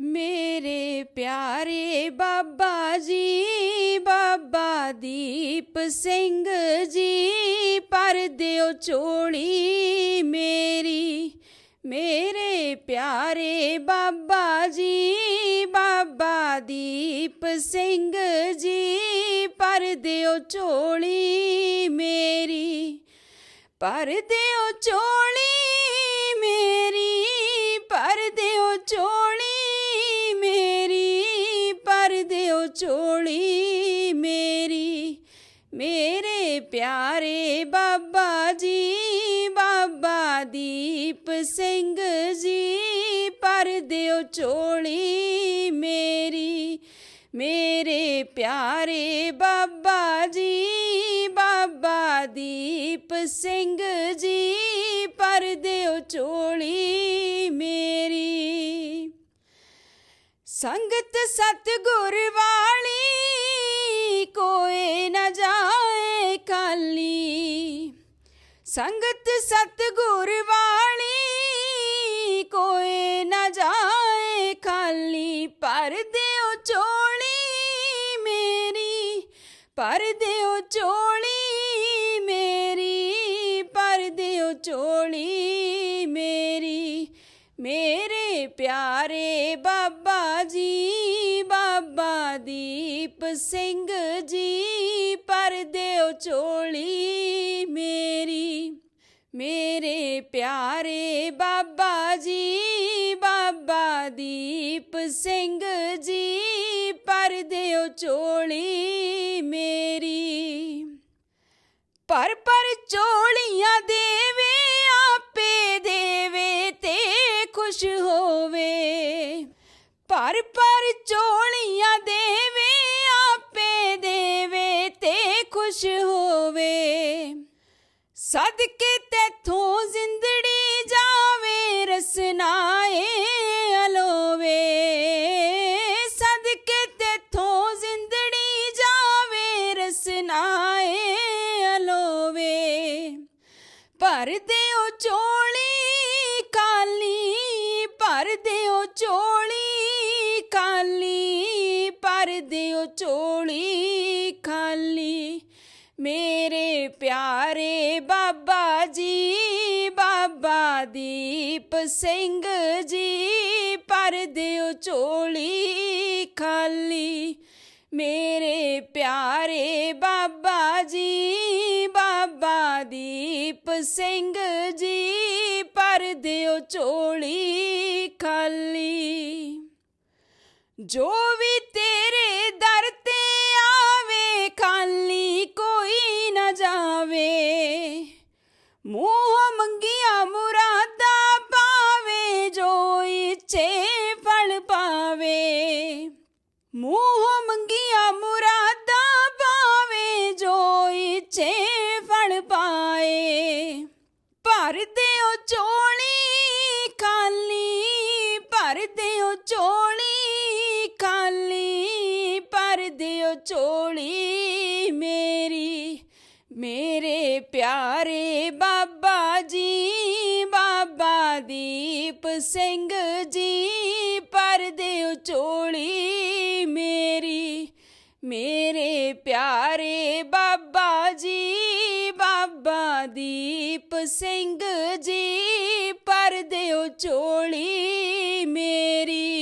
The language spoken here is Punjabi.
ਮੇਰੇ ਪਿਆਰੇ ਬਾਬਾ ਜੀ, ਬਾਬਾ ਦੀਪ ਸਿੰਘ ਜੀ ਪਰ ਦਿਓ ਝੋਲੀ ਮੇਰੀ। ਮੇਰੇ ਪਿਆਰੇ ਬਾਬਾ ਜੀ, ਬਾਬਾ ਦੀਪ ਸਿੰਘ ਜੀ ਪਰ ਦਿਓ ਝੋਲੀ ਮੇਰੀ। ਪਰ ਦਿਓ ਝੋਲੀ ਮੇਰੀ ਪਰ ਦਿਓ ਚੋਲੀ ਪਿਆਰੇ ਬਾਬਾ ਜੀ, ਬਾਬਾ ਦੀਪ ਸਿੰਘ ਜੀ ਪਰ ਦਿਓ ਚੋਲੀ ਮੇਰੀ। ਮੇਰੇ ਪਿਆਰੇ ਬਾਬਾ ਜੀ, ਬਾਬਾ ਦੀਪ ਸਿੰਘ ਜੀ ਪਰ ਦਿਓ ਚੋਲੀ ਮੇਰੀ। ਸੰਗਤ ਸਤਗੁਰ ਵਾਲੀ ਕੋਏ ਨਾ ਜਾਏ ਕਾਲੀ ਸੰਗਤ ਸਤਗੁਰ ਵਾਲੀ ਕੋਏ ਨਾ ਜਾਏ ਖਾਲੀ, ਪਰ ਦਿਓ ਚੋਲੀ ਮੇਰੀ, ਪਰ ਦਿਓ ਚੋਲੀ ਮੇਰੀ, ਪਰ ਦਿਓ ਚੋਲੀ ਮੇਰੀ। ਮੇਰੇ ਪਿਆਰੇ ਬਾਬਾ ਜੀ, ਬਾਬਾ ਦੀਪ ਸਿੰਘ ਜੀ ਪਰ ਦਿਓ ਝੋਲੀ ਮੇਰੀ, ਮੇਰੇ ਪਿਆਰੇ ਬਾਬਾ ਜੀ, ਬਾਬਾ ਦੀਪ ਸਿੰਘ ਜੀ ਪਰ ਦਿਓ ਝੋਲੀ ਮੇਰੀ। ਪਰ ਪਰ ਝੋਲੀਆਂ ਦੇਵੇ, ਆਪੇ ਦੇਵੇ ਤੇ ਖੁਸ਼ ਹੋਵੇ। ਪਰ ਪਰ ਝੋਲੀਆਂ ਦੇਵੇ ਸਦਕੇ ਤੇਥੋਂ ਜ਼ਿੰਦੜੀ ਜਾਵੇ, ਰਸਨਾਏ ਅਲੋਵੇ। ਸਦਕੇ ਤੇਥੋਂ ਜ਼ਿੰਦੜੀ ਜਾਵੇ, ਰਸਨਾਏ ਅਲੋਵੇ। ਭਰ ਦਿਓ ਝੋਲੀ ਕਾਲੀ, ਭਰ ਦਿਓ ਝੋਲੀ ਕਾਲੀ, ਭਰ ਦਿਓ ਚੋਲੀ ਖਾਲੀ ਮੇਰੇ ਪਿਆਰ ਦੀਪ ਸਿੰਘ ਜੀ, ਪਰ ਦਿਓ ਝੋਲੀ ਖਾਲੀ। ਮੇਰੇ ਪਿਆਰੇ ਬਾਬਾ ਜੀ, ਬਾਬਾ ਦੀਪ ਸਿੰਘ ਜੀ, ਪਰ ਦਿਓ ਝੋਲੀ ਖਾਲੀ। ਜੋ ਵੀ ਤੇਰੇ ਦਰ ਤੇ ਆਵੇ, ਖਾਲੀ ਕੋਈ ਨਾ ਜਾਵੇ। ਮੂੰਹ ਮੂੰਹ ਮੰਗੀਆਂ ਮੁਰਾਦਾਂ ਪਾਵੇ ਜੋ ਇੱਛੇ ਫੜ ਪਾਏ। ਭਰ ਦਿਓ ਚੋਲੀ ਖਾਲੀ, ਭਰ ਦਿਓ ਚੋਲੀ ਖਾਲੀ, ਭਰ ਦਿਓ ਚੋਲੀ ਮੇਰੀ। ਮੇਰੇ ਪਿਆਰੇ ਬਾਬਾ ਜੀ, ਬਾਬਾ ਦੀਪ ਸਿੰਘ ਜੀ, ਭਰ ਦਿਓ ਚੋਲੀ ਮੇਰੇ ਪਿਆਰੇ ਬਾਬਾ ਜੀ ਬਾਬਾ ਦੀਪ ਸਿੰਘ ਜੀ ਪਰ ਦਿਓ ਚੋਲੀ ਮੇਰੀ।